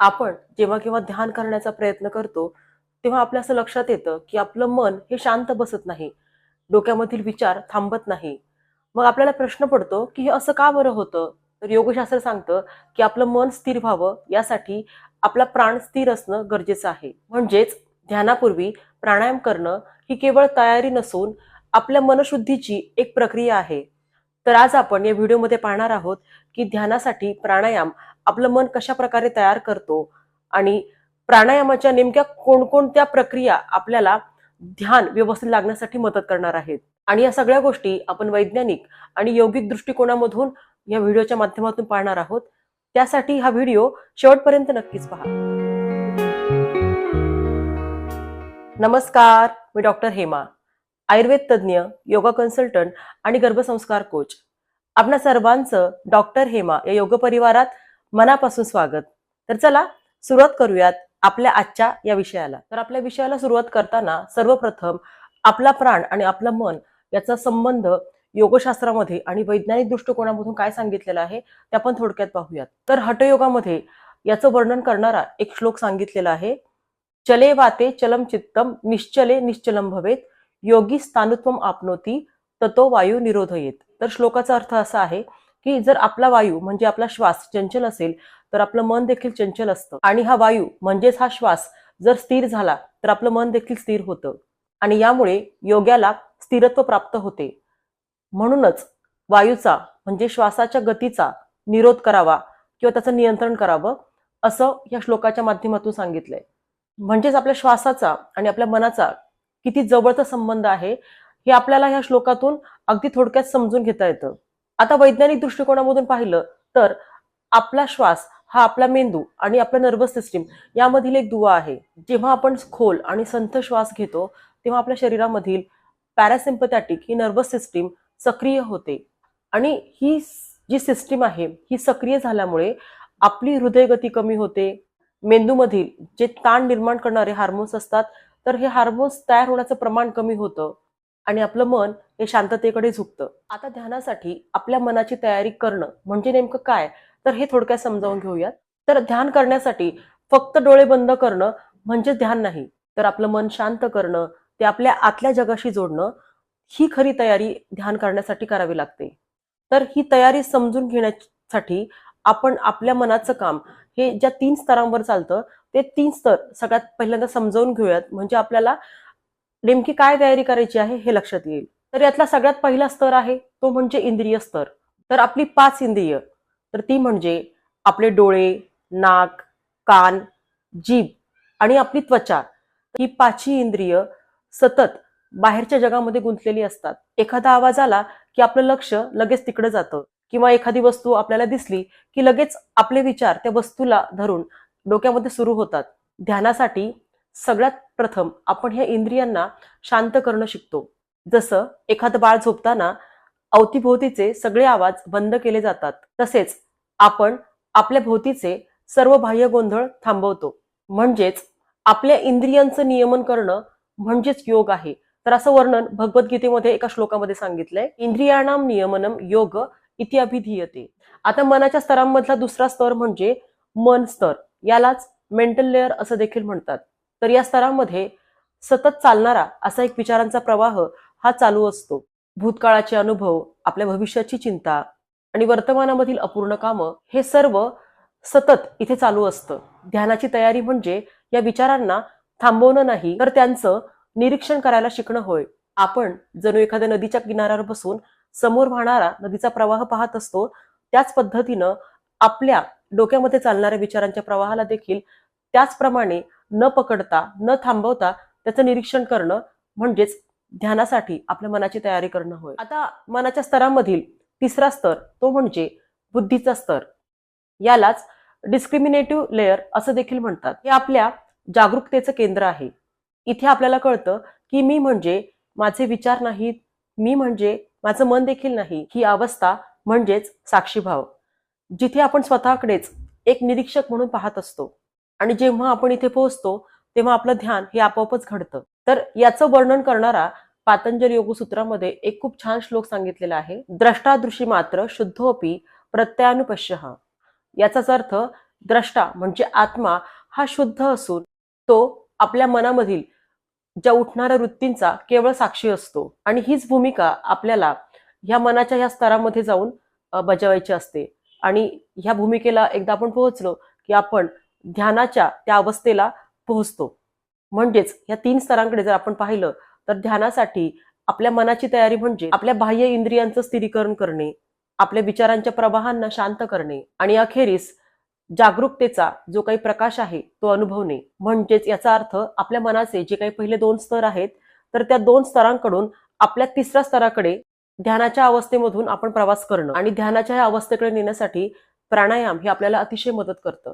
आपण जेव्हा केव्हा ध्यान करण्याचा प्रयत्न करतो तेव्हा आपल्या असं लक्षात येतं की आपलं मन हे शांत बसत नाही. डोक्यामधील विचार थांबत नाही. मग आपल्याला प्रश्न पडतो की हे असं का बरं होतं? तर योगशास्त्र सांगतं की आपलं मन स्थिर व्हावं यासाठी आपला प्राण स्थिर असणं गरजेचं आहे. म्हणजेच ध्यानापूर्वी प्राणायाम करणं ही केवळ तयारी नसून आपल्या मनशुद्धीची एक प्रक्रिया आहे. तर आज आपण या व्हिडिओमध्ये पाहणार आहोत की ध्यानासाठी प्राणायाम आपलं मन कशा प्रकारे तयार करतो आणि प्राणायामाच्या नेमक्या कोणकोणत्या प्रक्रिया आपल्याला ध्यान व्यवस्थित लागण्यासाठी मदत करणार आहेत. आणि या सगळ्या गोष्टी आपण वैज्ञानिक आणि यौगिक दृष्टिकोनामधून या व्हिडिओच्या माध्यमातून पाहणार आहोत. त्यासाठी हा व्हिडिओ शेवटपर्यंत नक्कीच पहा. नमस्कार मी डॉक्टर हेमा. आयुर्वेद तज्ज्ञ योगा कन्सल्टंट आणि गर्भसंस्कार कोच आपणा सर्वांचं डॉक्टर हेमा या योग परिवारात मनापासून स्वागत. तर चला सुरुवात करूयात आपल्या आजच्या या विषयाला. तर आपल्या विषयाला सुरुवात करताना सर्वप्रथम आपला प्राण आणि आपलं मन याचा संबंध योगशास्त्रामध्ये आणि वैज्ञानिक दृष्टिकोनामधून काय सांगितलेलं आहे ते आपण थोडक्यात पाहूयात. तर हठयोगामध्ये याचं वर्णन करणारा एक श्लोक सांगितलेला आहे चले वाते चलम चित्तम निश्चले निश्चलम भवेत योगी स्थानुत्वम आपनोती ततो वायू निरोध येत तर श्लोकाचा अर्थ असा आहे की जर आपला वायू म्हणजे आपला श्वास चंचल असेल तर आपलं मन देखील चंचल असतं. आणि हा वायू म्हणजेच हा श्वास जर स्थिर झाला तर आपलं मन देखील स्थिर होतं. आणि यामुळे योग्याला स्थिरत्व प्राप्त होते. म्हणूनच वायूचा म्हणजे श्वासाच्या गतीचा निरोध करावा किंवा त्याचं नियंत्रण करावं असं या श्लोकाच्या माध्यमातून सांगितलंय. म्हणजेच आपल्या श्वासाचा आणि आपल्या मनाचा किती जवळचा संबंध आहे हे आपल्याला ह्या श्लोकातून अगदी थोडक्यात समजून घेता येतं. आता वैज्ञानिक दृष्टिकोनामधून पाहिलं तर आपला श्वास हा आपला मेंदू आणि आपला नर्वस सिस्टीम यामधील एक दुवा आहे. जेव्हा आपण खोल आणि संथ श्वास घेतो तेव्हा आपल्या शरीरामधील पॅरासिम्पथॅटिक ही नर्वस सिस्टीम सक्रिय होते. आणि ही जी सिस्टीम आहे ही सक्रिय झाल्यामुळे आपली हृदयगती कमी होते. मेंदूमधील जे ताण निर्माण करणारे हार्मोन्स असतात तर हे हार्मोन्स तयार होण्याचं प्रमाण कमी होतं आणि आपलं मन हे शांततेकडे झुकतं. आता ध्यानासाठी आपल्या मनाची तयारी करणं म्हणजे नेमकं काय? तर हे थोडक्यात समजावून घेऊयात. तर ध्यान करण्यासाठी फक्त डोळे बंद करणं म्हणजे ध्यान नाही तर आपलं मन शांत करणं ते आपल्या आतल्या जगाशी जोडणं ही खरी तयारी ध्यान करण्यासाठी करावी लागते. तर ही तयारी समजून घेण्यासाठी आपण आपल्या मनाचं काम हे ज्या तीन स्तरांवर चालतं ते तीन स्तर सगळ्यात पहिल्यांदा समजावून घेऊयात. म्हणजे आपल्याला नेमकी काय तयारी करायची आहे हे लक्षात येईल. तर यातला सगळ्यात पहिला स्तर आहे तो म्हणजे इंद्रिय स्तर. तर आपली पाच इंद्रिय तर ती म्हणजे आपले डोळे नाक कान जीभ आणि आपली त्वचा. ही पाचही इंद्रिय सतत बाहेरच्या जगामध्ये गुंतलेली असतात. एखादा आवाज आला की आपलं लक्ष लगेच तिकडे जातं. किंवा एखादी वस्तू आपल्याला दिसली की लगेच आपले विचार त्या वस्तूला धरून डोक्यामध्ये सुरू होतात. ध्यानासाठी सगळ्यात प्रथम आपण ह्या इंद्रियांना शांत करणं शिकतो. जसं एखादं बाळ झोपताना अवतीभोवतीचे सगळे आवाज बंद केले जातात. तसेच आपण आपल्या भोवतीचे सर्व बाह्य गोंधळ थांबवतो. म्हणजेच आपल्या इंद्रियांचं नियमन करणं म्हणजेच योग आहे. तर असं वर्णन भगवद्गीतेमध्ये एका श्लोकामध्ये सांगितलंय इंद्रियाणाम नियमनम योग इति अभिधीयते. आता मनाच्या स्तरांमधला दुसरा स्तर म्हणजे मन स्तर. यालाच मेंटल लेअर असं देखील म्हणतात. तर या स्तरामध्ये सतत चालणारा असा एक विचारांचा प्रवाह हा चालू असतो. भूतकाळाचे अनुभव आपल्या भविष्याची चिंता आणि वर्तमानामधील अपूर्ण कामं हे सर्व सतत इथे चालू असतं. ध्यानाची तयारी म्हणजे या विचारांना थांबवणं नाही तर त्यांचं निरीक्षण करायला शिकणं होय. आपण जणू एखाद्या नदीच्या किनाऱ्यावर बसून समोर वाहणारा नदीचा प्रवाह पाहत असतो त्याच पद्धतीनं आपल्या डोक्यामध्ये चालणाऱ्या विचारांच्या प्रवाहाला देखील त्याचप्रमाणे न पकडता न थांबवता त्याचं निरीक्षण करणं म्हणजेच ध्यानासाठी आपल्या मनाची तयारी करणं होय. आता मनाच्या स्तरामधील तिसरा स्तर तो म्हणजे बुद्धीचा स्तर. यालाच डिस्क्रिमिनेटिव्ह लेअर असं देखील म्हणतात. हे आपल्या जागरूकतेचं केंद्र आहे. इथे आपल्याला कळतं की मी म्हणजे माझे विचार नाहीत मी म्हणजे माझं मन देखील नाही. ही अवस्था म्हणजेच साक्षीभाव. जिथे आपण स्वतःकडेच एक निरीक्षक म्हणून पाहत असतो आणि जेव्हा आपण इथे पोहोचतो तेव्हा आपलं ध्यान हे आपोआपच घडतं. तर याचं वर्णन करणारा पातंजल योगसूत्रामध्ये एक खूप छान श्लोक सांगितलेला आहे द्रष्टादृशी मात्र शुद्धोपी प्रत्यानुपश्य याचाच अर्थ द्रष्टा म्हणजे आत्मा हा शुद्ध असून तो आपल्या मनामधील ज्या उठणाऱ्या वृत्तींचा केवळ साक्षी असतो आणि हीच भूमिका आपल्याला ह्या मनाच्या ह्या स्तरामध्ये जाऊन बजावायची असते. आणि ह्या भूमिकेला एकदा आपण पोहोचलो की आपण ध्यानाच्या त्या अवस्थेला पोहोचतो. म्हणजेच या तीन स्तरांकडे जर आपण पाहिलं तर ध्यानासाठी आपल्या मनाची तयारी म्हणजे आपल्या बाह्य इंद्रियांचं स्थिरीकरण करणे आपल्या विचारांच्या प्रवाहांना शांत करणे आणि अखेरीस जागरूकतेचा जो काही प्रकाश आहे तो अनुभवणे. म्हणजेच याचा अर्थ आपल्या मनाचे जे काही पहिले दोन स्तर आहेत तर त्या दोन स्तरांकडून आपल्या तिसऱ्या स्तराकडे ध्यानाच्या अवस्थेमधून आपण प्रवास करणं आणि ध्यानाच्या ह्या अवस्थेकडे नेण्यासाठी प्राणायाम हे आपल्याला अतिशय मदत करतं.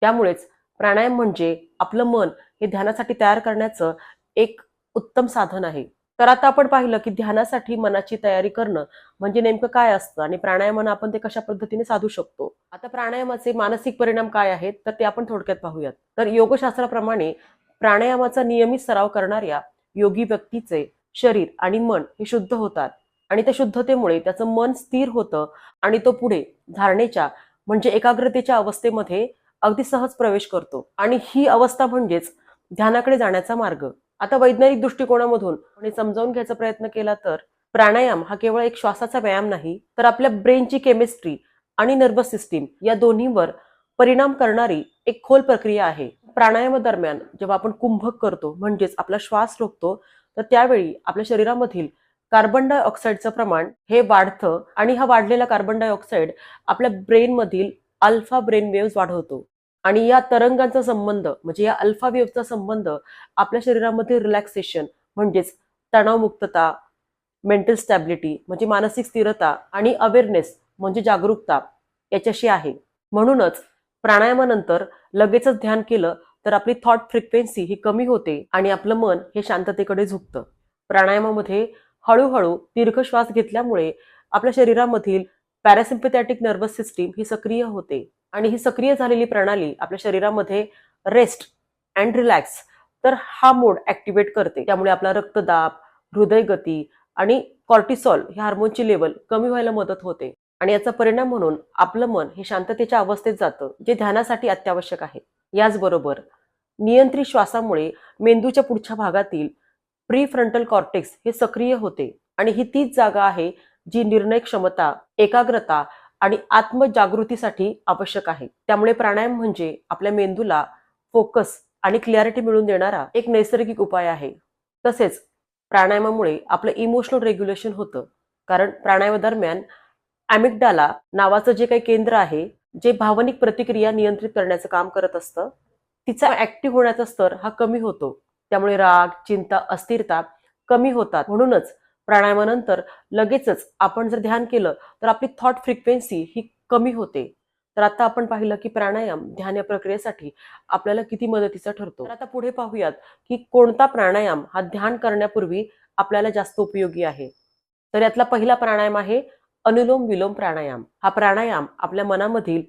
त्यामुळेच प्राणायाम म्हणजे आपलं मन हे ध्यानासाठी तयार करण्याचं एक उत्तम साधन आहे. तर आता आपण पाहिलं की ध्यानासाठी मनाची तयारी करणं म्हणजे नेमकं काय असतं आणि प्राणायामानं आपण ते कशा पद्धतीने साधू शकतो? आता प्राणायामाचे मानसिक परिणाम काय आहेत? तर ते आपण थोडक्यात पाहूयात. तर योगशास्त्राप्रमाणे प्राणायामाचा नियमित सराव करणाऱ्या योगी व्यक्तीचे शरीर आणि मन हे शुद्ध होतात. आणि त्या शुद्धतेमुळे त्याचं मन स्थिर होतं आणि तो पुढे धारणेच्या म्हणजे एकाग्रतेच्या अवस्थेमध्ये अगदी सहज प्रवेश करतो. आणि ही अवस्था म्हणजेच ध्यानाकडे जाण्याचा मार्ग. आता वैज्ञानिक दृष्टिकोनामधून आणि समजावून घ्यायचा प्रयत्न केला तर प्राणायाम हा केवळ एक श्वासाचा व्यायाम नाही तर आपल्या ब्रेनची केमिस्ट्री आणि नर्वस सिस्टीम या दोन्हीवर परिणाम करणारी एक खोल प्रक्रिया आहे. प्राणायामादरम्यान जेव्हा आपण कुंभक करतो म्हणजेच आपला श्वास रोखतो तर त्यावेळी आपल्या शरीरामधील कार्बन डायऑक्साईडचं प्रमाण हे वाढतं आणि हा वाढलेला कार्बन डायऑक्साईड आपल्या ब्रेनमधील अल्फा ब्रेन वेव्स वाढवतो. आणि या तरंगांचा संबंध म्हणजे या अल्फा वेव्हचा संबंध आपल्या शरीरामध्ये रिलॅक्सेशन म्हणजेच तणावमुक्तता मेंटल स्टॅबिलिटी म्हणजे मानसिक स्थिरता आणि अवेअरनेस म्हणजे जागरूकता याच्याशी आहे. म्हणूनच प्राणायामानंतर लगेचच ध्यान केलं तर आपली थॉट फ्रिक्वेन्सी ही कमी होते आणि आपलं मन हे शांततेकडे झुकतं. प्राणायामामध्ये हळूहळू दीर्घ श्वास घेतल्यामुळे आपल्या शरीरामधील पॅरासिम्पथॅटिक नर्वस सिस्टीम ही सक्रिय होते. आणि ही सक्रिय झालेली प्रणाली आपल्या शरीरामध्ये रेस्ट अँड रिलॅक्स तर हा मोड ऍक्टिव्हेट करते. त्यामुळे आपला रक्तदाब हृदयगती आणि कॉर्टिसॉल ह्या हार्मोनची लेवल कमी व्हायला मदत होते. आणि याचा परिणाम म्हणून आपलं मन हे शांततेच्या अवस्थेत जातं जे ध्यानासाठी अत्यावश्यक आहे. याचबरोबर नियंत्रित श्वासामुळे मेंदूच्या पुढच्या भागातील प्री फ्रंटल कॉर्टेक्स हे सक्रिय होते आणि ही तीच जागा आहे जी निर्णय क्षमता एकाग्रता आणि आत्मजागृतीसाठी आवश्यक आहे. त्यामुळे प्राणायाम म्हणजे आपल्या मेंदूला फोकस आणि क्लॅरिटी मिळवून देणारा एक नैसर्गिक उपाय आहे. तसेच प्राणायामामुळे आपलं इमोशनल रेग्युलेशन होतं. कारण प्राणायामादरम्यान अॅमिगडाला नावाचं जे काही केंद्र आहे जे भावनिक प्रतिक्रिया नियंत्रित करण्याचं काम करत असतं तिचा ऍक्टिव्ह होण्याचा स्तर हा कमी होतो. त्यामुळे राग चिंता अस्थिरता कमी होतात. म्हणूनच प्राणायामानंतर लगेचच आपण जर ध्यान केलं तर आपली थॉट फ्रिक्वेन्सी ही कमी होते. तर आता आपण पाहिलं की प्राणायाम ध्यान या प्रक्रियेसाठी आपल्याला किती मदतीचा ठरतो. तर आता पुढे पाहूयात की कोणता प्राणायाम हा ध्यान करण्यापूर्वी आपल्याला जास्त उपयोगी आहे. तर यातला पहिला प्राणायाम आहे अनुलोम विलोम प्राणायाम. हा प्राणायाम आपल्या मनामधील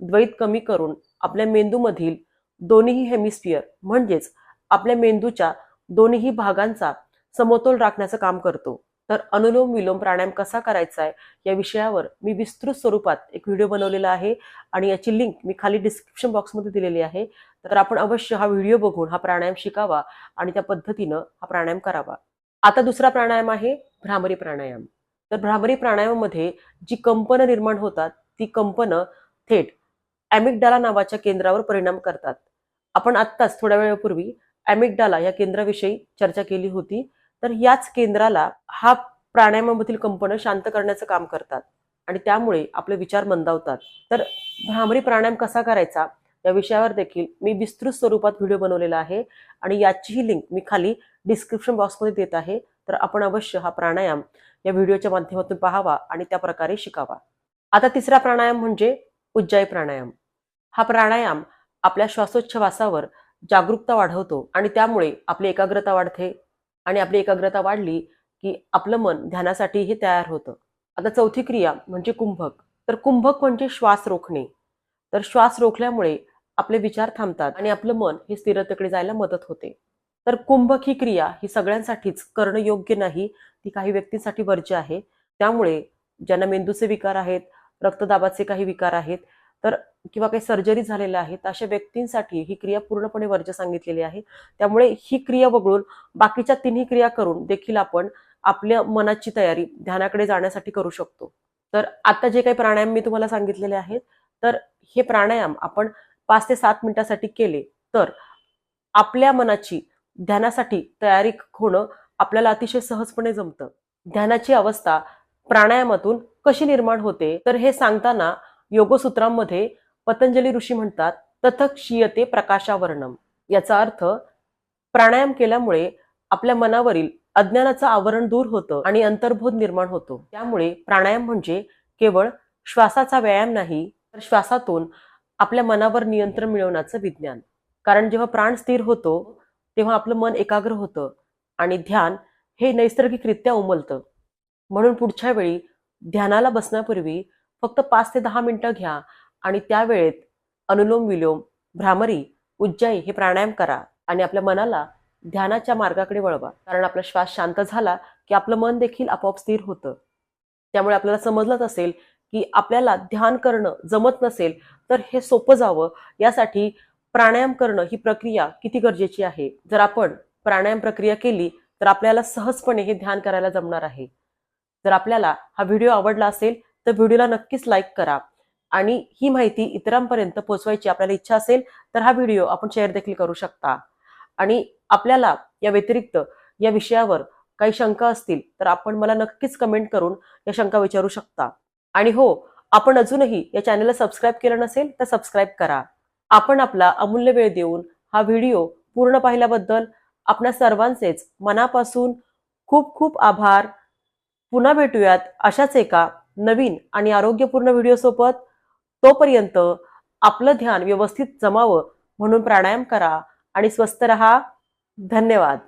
द्वैत कमी करून आपल्या मेंदूमधील दोन्ही हेमिस्फिअर म्हणजेच आपल्या मेंदूच्या दोन्ही भागांचा समतोल राखण्याचं काम करतो. तर अनुलोम विलोम प्राणायाम कसा करायचा आहे या विषयावर मी विस्तृत स्वरूपात एक व्हिडिओ बनवलेला आहे आणि याची लिंक मी खाली डिस्क्रिप्शन बॉक्समध्ये दिलेली आहे. तर आपण अवश्य हा व्हिडिओ बघून हा प्राणायाम शिकावा आणि त्या पद्धतीनं हा प्राणायाम करावा. आता दुसरा प्राणायाम आहे भ्रामरी प्राणायाम. तर भ्रामरी प्राणायामामध्ये जी कंपनं निर्माण होतात ती कंपनं थेट ॲमिकडाला नावाच्या केंद्रावर परिणाम करतात. आपण आत्ताच थोड्या वेळापूर्वी ॲमिगडाला या केंद्राविषयी चर्चा केली होती. तर याच केंद्राला हा प्राणायामामधील कंपनं शांत करण्याचं काम करतात आणि त्यामुळे आपले विचार मंदावतात. तर भ्रामरी प्राणायाम कसा करायचा? या विषयावर देखील मी विस्तृत स्वरूपात व्हिडिओ बनवलेला आहे आणि याचीही लिंक मी खाली डिस्क्रिप्शन बॉक्समध्ये देत आहे. तर आपण अवश्य हा प्राणायाम या व्हिडिओच्या माध्यमातून पाहावा आणि त्या प्रकारे शिकावा. आता तिसरा प्राणायाम म्हणजे उज्जाई प्राणायाम. हा प्राणायाम आपल्या श्वासोच्छवासावर जागरूकता वाढवतो आणि त्यामुळे आपली एकाग्रता वाढते आणि आपली एकाग्रता वाढली की आपलं मन ध्यानासाठीही तयार होतं. आता चौथी क्रिया म्हणजे कुंभक. तर कुंभक म्हणजे श्वास रोखणे. तर श्वास रोखल्यामुळे आपले विचार थांबतात आणि आपलं मन हे स्थिरतेकडे जायला मदत होते. तर कुंभक ही क्रिया ही सगळ्यांसाठीच करणं योग्य नाही ती काही व्यक्तींसाठी वर्ज्य आहे. त्यामुळे ज्यांना मेंदूचे विकार आहेत रक्तदाबाचे काही विकार आहेत तर किंवा काही सर्जरी झालेल्या आहेत अशा व्यक्तींसाठी ही क्रिया पूर्णपणे वर्ज्य सांगितलेली आहे. त्यामुळे ही क्रिया वगळून बाकीच्या तिन्ही क्रिया करून देखील आपण आपल्या मनाची तयारी ध्यानाकडे जाण्यासाठी करू शकतो. तर आता जे काही प्राणायाम मी तुम्हाला सांगितलेले आहेत तर हे प्राणायाम आपण पाच ते सात मिनिटासाठी केले तर आपल्या मनाची ध्यानासाठी तयारी होणं आपल्याला अतिशय सहजपणे जमतं. ध्यानाची अवस्था प्राणायामातून कशी निर्माण होते तर हे सांगताना योगसूत्रांमध्ये पतंजली ऋषी म्हणतात तथक्षीयते प्रकाशावरणम. याचा अर्थ प्राणायाम केल्यामुळे आपल्या मनावरील अज्ञानाचं आवरण दूर होतं आणि अंतर्बोध निर्माण होतो. त्यामुळे प्राणायाम म्हणजे केवळ श्वासाचा व्यायाम नाही तर श्वासातून आपल्या मनावर नियंत्रण मिळवण्याचं विज्ञान. कारण जेव्हा प्राण स्थिर होतो तेव्हा आपलं मन एकाग्र होतं आणि ध्यान हे नैसर्गिकरित्या उमलतं. म्हणून पुढच्या वेळी ध्यानाला बसण्यापूर्वी फक्त पाच ते दहा मिनिटं घ्या आणि त्यावेळेत अनुलोम विलोम भ्रामरी उज्जाई हे प्राणायाम करा आणि आपल्या मनाला ध्यानाच्या मार्गाकडे वळवा. कारण आपला श्वास शांत झाला की आपलं मन देखील आपोआप स्थिर होतं. त्यामुळे आपल्याला समजलंच असेल की आपल्याला ध्यान करणं जमत नसेल तर हे सोपं जावं. यासाठी प्राणायाम करणं ही प्रक्रिया किती गरजेची आहे? जर आपण प्राणायाम प्रक्रिया केली तर आपल्याला सहजपणे हे ध्यान करायला जमणार आहे. जर आपल्याला हा व्हिडिओ आवडला असेल तर व्हिडिओला नक्कीच लाईक करा. आणि ही माहिती इतरांपर्यंत पोहोचवायची आपल्याला इच्छा असेल तर हा व्हिडिओ आपण शेअर देखील करू शकता. आणि आपल्याला या व्यतिरिक्त या विषयावर काही शंका असतील तर आपण मला नक्कीच कमेंट करून या शंका विचारू शकता. आणि हो आपण अजूनही या चॅनलला सबस्क्राईब केलं नसेल तर सबस्क्राईब करा. आपण आपला अमूल्य वेळ देऊन हा व्हिडिओ पूर्ण पाहिल्याबद्दल आपल्या सर्वांचेच मनापासून खूप खूप आभार. पुन्हा भेटूयात अशाच एका नवीन आणि आरोग्यपूर्ण व्हिडिओसोबत तोपर्यंत आपलं ध्यान व्यवस्थित जमावं म्हणून प्राणायाम करा आणि स्वस्थ रहा. धन्यवाद.